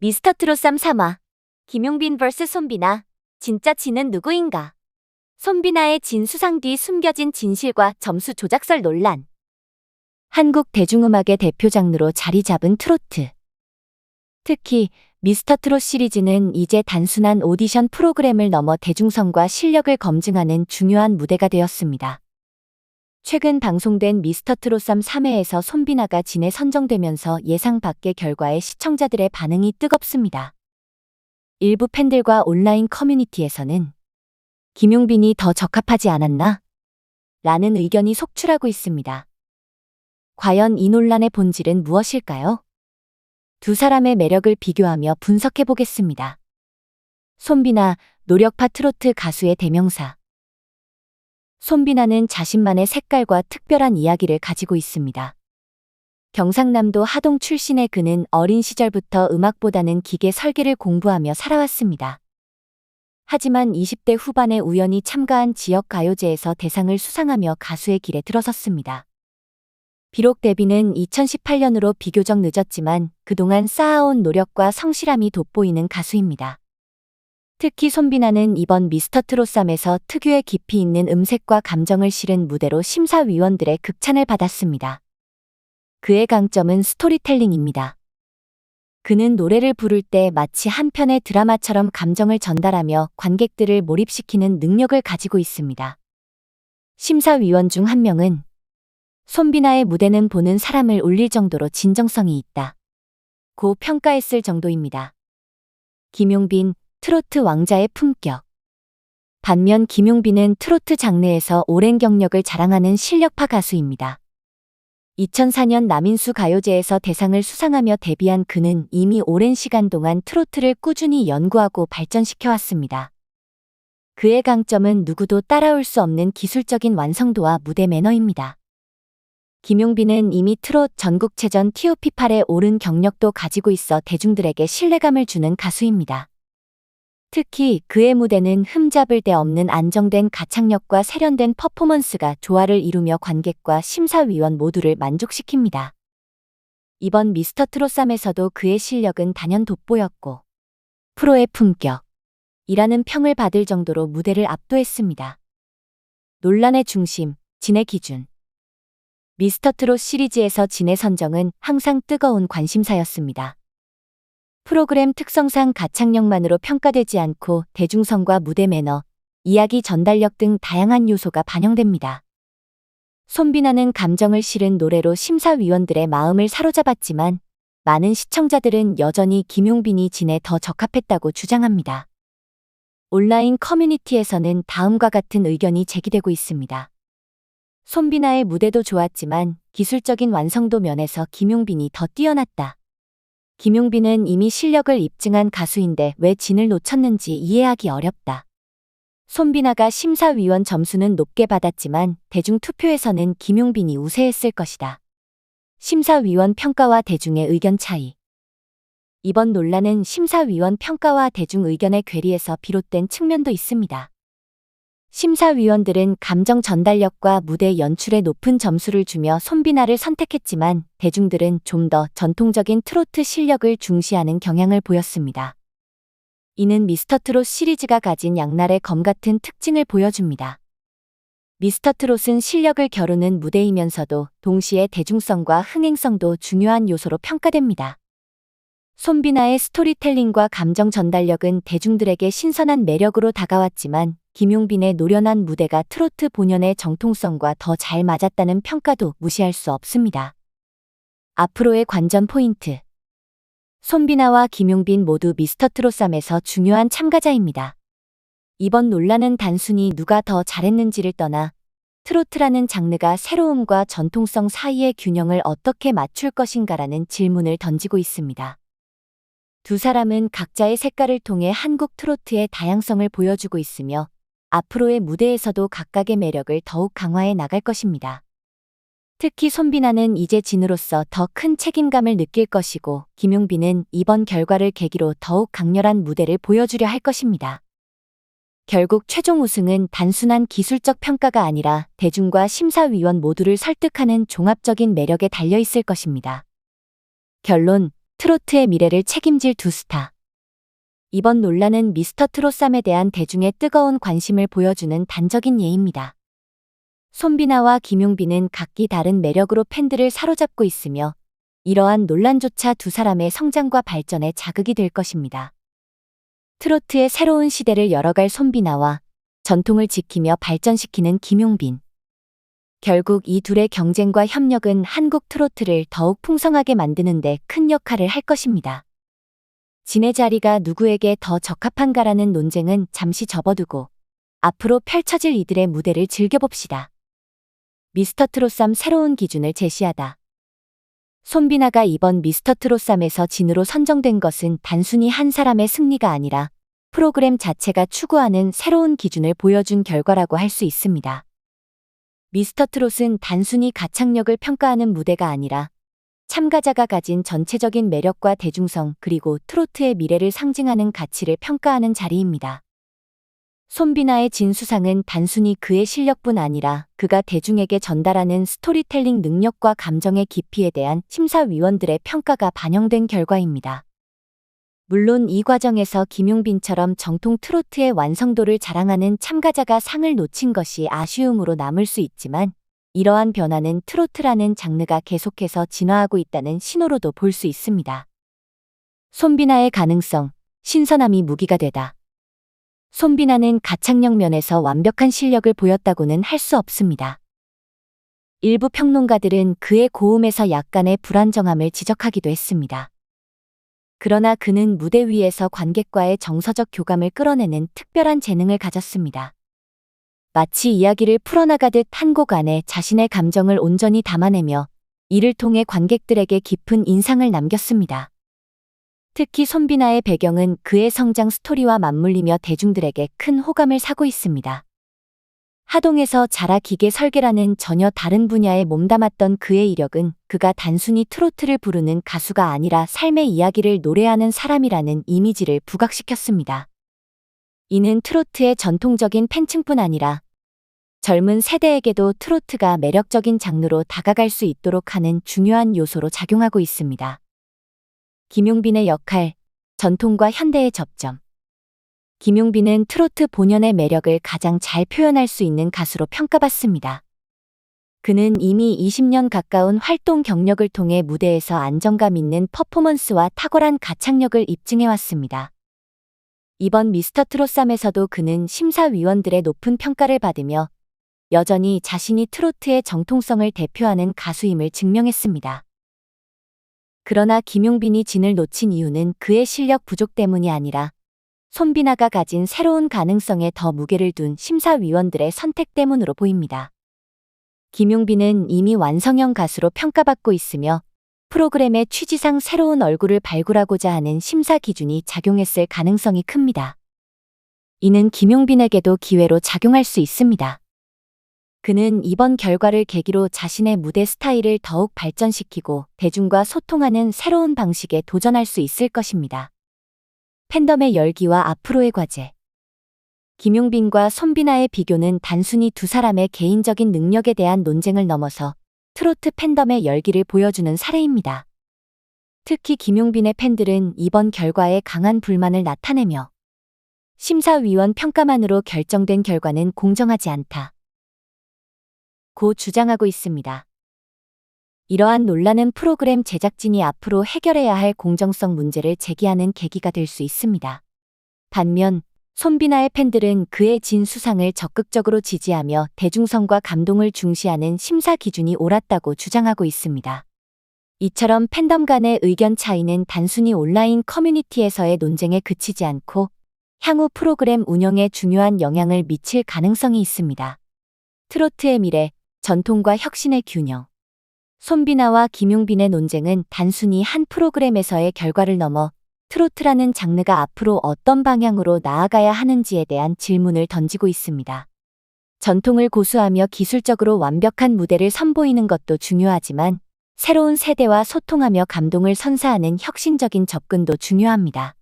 미스터 트롯 쌈 3화. 김용빈 vs 손비나. 진짜 진은 누구인가? 손비나의 진 수상 뒤 숨겨진 진실과 점수 조작설 논란. 한국 대중음악의 대표 장르로 자리 잡은 트로트. 특히 미스터 트롯 시리즈는 이제 단순한 오디션 프로그램을 넘어 대중성과 실력을 검증하는 중요한 무대가 되었습니다. 최근 방송된 미스터 트롯 쌈 3회에서 손비나가 진에 선정되면서 예상 밖의 결과에 시청자들의 반응이 뜨겁습니다. 일부 팬들과 온라인 커뮤니티에서는 김용빈이 더 적합하지 않았나? 라는 의견이 속출하고 있습니다. 과연 이 논란의 본질은 무엇일까요? 두 사람의 매력을 비교하며 분석해 보겠습니다. 손비나, 노력파 트로트 가수의 대명사. 손비나는 자신만의 색깔과 특별한 이야기를 가지고 있습니다. 경상남도 하동 출신의 그는 어린 시절부터 음악보다는 기계 설계를 공부하며 살아왔습니다. 하지만 20대 후반에 우연히 참가한 지역 가요제에서 대상을 수상하며 가수의 길에 들어섰습니다. 비록 데뷔는 2018년으로 비교적 늦었지만 그동안 쌓아온 노력과 성실함이 돋보이는 가수입니다. 특히 손비나는 이번 미스터 트롯쌈에서 특유의 깊이 있는 음색과 감정을 실은 무대로 심사위원들의 극찬을 받았습니다. 그의 강점은 스토리텔링입니다. 그는 노래를 부를 때 마치 한 편의 드라마처럼 감정을 전달하며 관객들을 몰입시키는 능력을 가지고 있습니다. 심사위원 중 한 명은 손비나의 무대는 보는 사람을 울릴 정도로 진정성이 있다. 고 평가했을 정도입니다. 김용빈, 트로트 왕자의 품격. 반면 김용빈은 트로트 장르에서 오랜 경력을 자랑하는 실력파 가수입니다. 2004년 남인수 가요제에서 대상을 수상하며 데뷔한 그는 이미 오랜 시간 동안 트로트를 꾸준히 연구하고 발전시켜 왔습니다. 그의 강점은 누구도 따라올 수 없는 기술적인 완성도와 무대 매너입니다. 김용빈은 이미 트롯 전국체전 TOP8에 오른 경력도 가지고 있어 대중들에게 신뢰감을 주는 가수입니다. 특히 그의 무대는 흠잡을 데 없는 안정된 가창력과 세련된 퍼포먼스가 조화를 이루며 관객과 심사위원 모두를 만족시킵니다. 이번 미스터 트롯쌈에서도 그의 실력은 단연 돋보였고 프로의 품격 이라는 평을 받을 정도로 무대를 압도했습니다. 논란의 중심, 진의 기준 미스터 트롯 시리즈에서 진의 선정은 항상 뜨거운 관심사였습니다. 프로그램 특성상 가창력만으로 평가되지 않고 대중성과 무대 매너, 이야기 전달력 등 다양한 요소가 반영됩니다. 손비나는 감정을 실은 노래로 심사위원들의 마음을 사로잡았지만 많은 시청자들은 여전히 김용빈이 진에 더 적합했다고 주장합니다. 온라인 커뮤니티에서는 다음과 같은 의견이 제기되고 있습니다. 손비나의 무대도 좋았지만 기술적인 완성도 면에서 김용빈이 더 뛰어났다. 김용빈은 이미 실력을 입증한 가수인데 왜 진을 놓쳤는지 이해하기 어렵다. 손비나가 심사위원 점수는 높게 받았지만 대중 투표에서는 김용빈이 우세했을 것이다. 심사위원 평가와 대중의 의견 차이. 이번 논란은 심사위원 평가와 대중 의견의 괴리에서 비롯된 측면도 있습니다. 심사위원들은 감정 전달력과 무대 연출에 높은 점수를 주며 손비나를 선택했지만 대중들은 좀 더 전통적인 트로트 실력을 중시하는 경향을 보였습니다. 이는 미스터 트롯 시리즈가 가진 양날의 검 같은 특징을 보여줍니다. 미스터 트롯은 실력을 겨루는 무대이면서도 동시에 대중성과 흥행성도 중요한 요소로 평가됩니다. 손비나의 스토리텔링과 감정 전달력은 대중들에게 신선한 매력으로 다가왔지만 김용빈의 노련한 무대가 트로트 본연의 정통성과 더 잘 맞았다는 평가도 무시할 수 없습니다. 앞으로의 관전 포인트. 손비나와 김용빈 모두 미스터 트롯쌈에서 중요한 참가자입니다. 이번 논란은 단순히 누가 더 잘했는지를 떠나 트로트라는 장르가 새로움과 전통성 사이의 균형을 어떻게 맞출 것인가라는 질문을 던지고 있습니다. 두 사람은 각자의 색깔을 통해 한국 트로트의 다양성을 보여주고 있으며 앞으로의 무대에서도 각각의 매력을 더욱 강화해 나갈 것입니다. 특히 손비나는 이제 진으로서 더 큰 책임감을 느낄 것이고 김용빈은 이번 결과를 계기로 더욱 강렬한 무대를 보여주려 할 것입니다. 결국 최종 우승은 단순한 기술적 평가가 아니라 대중과 심사위원 모두를 설득하는 종합적인 매력에 달려 있을 것입니다. 결론, 트로트의 미래를 책임질 두 스타. 이번 논란은 미스터 트롯삼에 대한 대중의 뜨거운 관심을 보여주는 단적인 예입니다. 손비나와 김용빈은 각기 다른 매력으로 팬들을 사로잡고 있으며 이러한 논란조차 두 사람의 성장과 발전에 자극이 될 것입니다. 트로트의 새로운 시대를 열어갈 손비나와 전통을 지키며 발전시키는 김용빈. 결국 이 둘의 경쟁과 협력은 한국 트로트를 더욱 풍성하게 만드는 데 큰 역할을 할 것입니다. 진의 자리가 누구에게 더 적합한가라는 논쟁은 잠시 접어두고 앞으로 펼쳐질 이들의 무대를 즐겨봅시다. 미스터 트롯삼 새로운 기준을 제시하다. 손비나가 이번 미스터 트롯삼에서 진으로 선정된 것은 단순히 한 사람의 승리가 아니라 프로그램 자체가 추구하는 새로운 기준을 보여준 결과라고 할 수 있습니다. 미스터 트롯은 단순히 가창력을 평가하는 무대가 아니라 참가자가 가진 전체적인 매력과 대중성 그리고 트로트의 미래를 상징하는 가치를 평가하는 자리입니다. 손비나의 진수상은 단순히 그의 실력뿐 아니라 그가 대중에게 전달하는 스토리텔링 능력과 감정의 깊이에 대한 심사위원들의 평가가 반영된 결과입니다. 물론 이 과정에서 김용빈처럼 정통 트로트의 완성도를 자랑하는 참가자가 상을 놓친 것이 아쉬움으로 남을 수 있지만 이러한 변화는 트로트라는 장르가 계속해서 진화하고 있다는 신호로도 볼 수 있습니다. 손비나의 가능성, 신선함이 무기가 되다. 손비나는 가창력 면에서 완벽한 실력을 보였다고는 할 수 없습니다. 일부 평론가들은 그의 고음에서 약간의 불안정함을 지적하기도 했습니다. 그러나 그는 무대 위에서 관객과의 정서적 교감을 끌어내는 특별한 재능을 가졌습니다. 마치 이야기를 풀어나가듯 한 곡 안에 자신의 감정을 온전히 담아내며 이를 통해 관객들에게 깊은 인상을 남겼습니다. 특히 손비나의 배경은 그의 성장 스토리와 맞물리며 대중들에게 큰 호감을 사고 있습니다. 하동에서 자라 기계 설계라는 전혀 다른 분야에 몸담았던 그의 이력은 그가 단순히 트로트를 부르는 가수가 아니라 삶의 이야기를 노래하는 사람이라는 이미지를 부각시켰습니다. 이는 트로트의 전통적인 팬층뿐 아니라 젊은 세대에게도 트로트가 매력적인 장르로 다가갈 수 있도록 하는 중요한 요소로 작용하고 있습니다. 김용빈의 역할, 전통과 현대의 접점. 김용빈은 트로트 본연의 매력을 가장 잘 표현할 수 있는 가수로 평가받습니다. 그는 이미 20년 가까운 활동 경력을 통해 무대에서 안정감 있는 퍼포먼스와 탁월한 가창력을 입증해왔습니다. 이번 미스터 트롯삼에서도 그는 심사위원들의 높은 평가를 받으며 여전히 자신이 트로트의 정통성을 대표하는 가수임을 증명했습니다. 그러나 김용빈이 진을 놓친 이유는 그의 실력 부족 때문이 아니라 손비나가 가진 새로운 가능성에 더 무게를 둔 심사위원들의 선택 때문으로 보입니다. 김용빈은 이미 완성형 가수로 평가받고 있으며 프로그램의 취지상 새로운 얼굴을 발굴하고자 하는 심사 기준이 작용했을 가능성이 큽니다. 이는 김용빈에게도 기회로 작용할 수 있습니다. 그는 이번 결과를 계기로 자신의 무대 스타일을 더욱 발전시키고 대중과 소통하는 새로운 방식에 도전할 수 있을 것입니다. 팬덤의 열기와 앞으로의 과제. 김용빈과 손비나의 비교는 단순히 두 사람의 개인적인 능력에 대한 논쟁을 넘어서 트로트 팬덤의 열기를 보여주는 사례입니다. 특히 김용빈의 팬들은 이번 결과에 강한 불만을 나타내며 심사위원 평가만으로 결정된 결과는 공정하지 않다. 고 주장하고 있습니다. 이러한 논란은 프로그램 제작진이 앞으로 해결해야 할 공정성 문제를 제기하는 계기가 될 수 있습니다. 반면 손비나의 팬들은 그의 진 수상을 적극적으로 지지하며 대중성과 감동을 중시하는 심사 기준이 옳았다고 주장하고 있습니다. 이처럼 팬덤 간의 의견 차이는 단순히 온라인 커뮤니티에서의 논쟁에 그치지 않고 향후 프로그램 운영에 중요한 영향을 미칠 가능성이 있습니다. 트로트의 미래, 전통과 혁신의 균형. 손비나와 김용빈의 논쟁은 단순히 한 프로그램에서의 결과를 넘어 트로트라는 장르가 앞으로 어떤 방향으로 나아가야 하는지에 대한 질문을 던지고 있습니다. 전통을 고수하며 기술적으로 완벽한 무대를 선보이는 것도 중요하지만 새로운 세대와 소통하며 감동을 선사하는 혁신적인 접근도 중요합니다.